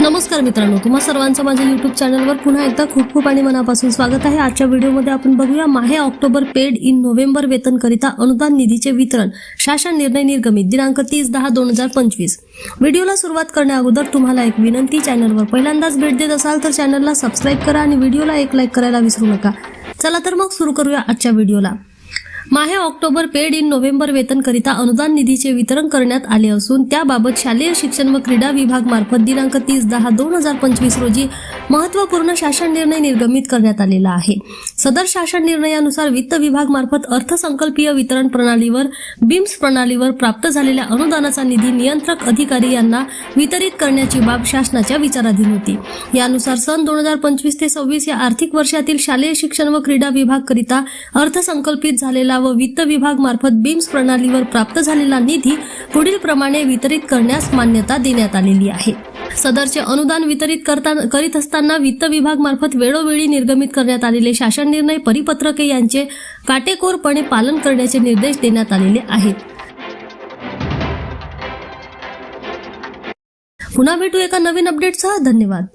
नमस्कार मित्रांनो तुम्हा सर्वांचं माझ्या युट्यूब चॅनलवर पुन्हा एकदा खूप खूप आणि मनापासून स्वागत आहे. आजच्या व्हिडिओमध्ये आपण बघूया माहे ऑक्टोबर पेड इन नोव्हेंबर वेतनकरिता अनुदान निधीचे वितरण शासन निर्णय निर्गमित दिनांक तीस दहा दोन हजार पंचवीस. व्हिडिओला सुरुवात करण्या अगोदर तुम्हाला एक विनंती चॅनलवर पहिल्यांदाच भेट देत असाल तर चॅनलला सबस्क्राईब करा आणि व्हिडिओला एक लाईक करायला विसरू नका. चला तर मग सुरू करूया आजच्या व्हिडिओला. माहे ऑक्टोबर पेड इन नोव्हेंबर वेतनकरिता अनुदान निधीचे वितरण करण्यात आले असून त्याबाबत शालेय शिक्षण व क्रीडा विभाग मार्फत दिनांक तीस दहा दोन हजार पंचवीस रोजी महत्त्वपूर्ण शासन निर्णय निर्गमित करण्यात आलेला आहे. सदर शासन निर्णयानुसार वित्त विभाग मार्फत अर्थसंकल्पीय वितरण प्रणालीवर बिम्स प्रणालीवर प्राप्त झालेल्या अनुदानाचा निधी नियंत्रक अधिकारी यांना वितरित करण्याची बाब शासनाच्या विचाराधीन होती. यानुसार सन दोन हजार पंचवीस ते सव्वीस या आर्थिक वर्षातील शालेय शिक्षण व क्रीडा विभाग करिता अर्थसंकल्पित झालेला व वित्त विभाग मार्फत बीम्स प्रणालीवर प्राप्त झालेला निधी पुढील प्रमाणे वितरित करण्यास मान्यता देण्यात आलेली आहे. सदरचे अनुदान वितरित करता करीत असताना वित्त विभाग मार्फत वेळोवेळी निर्गमित करण्यात आलेले शासन निर्णय परिपत्रके यांचे काटेकोरपणे पालन करण्याचे निर्देश देण्यात आलेले आहेत. पुन्हा भेटू एका नवीन अपडेटसह धन्यवाद.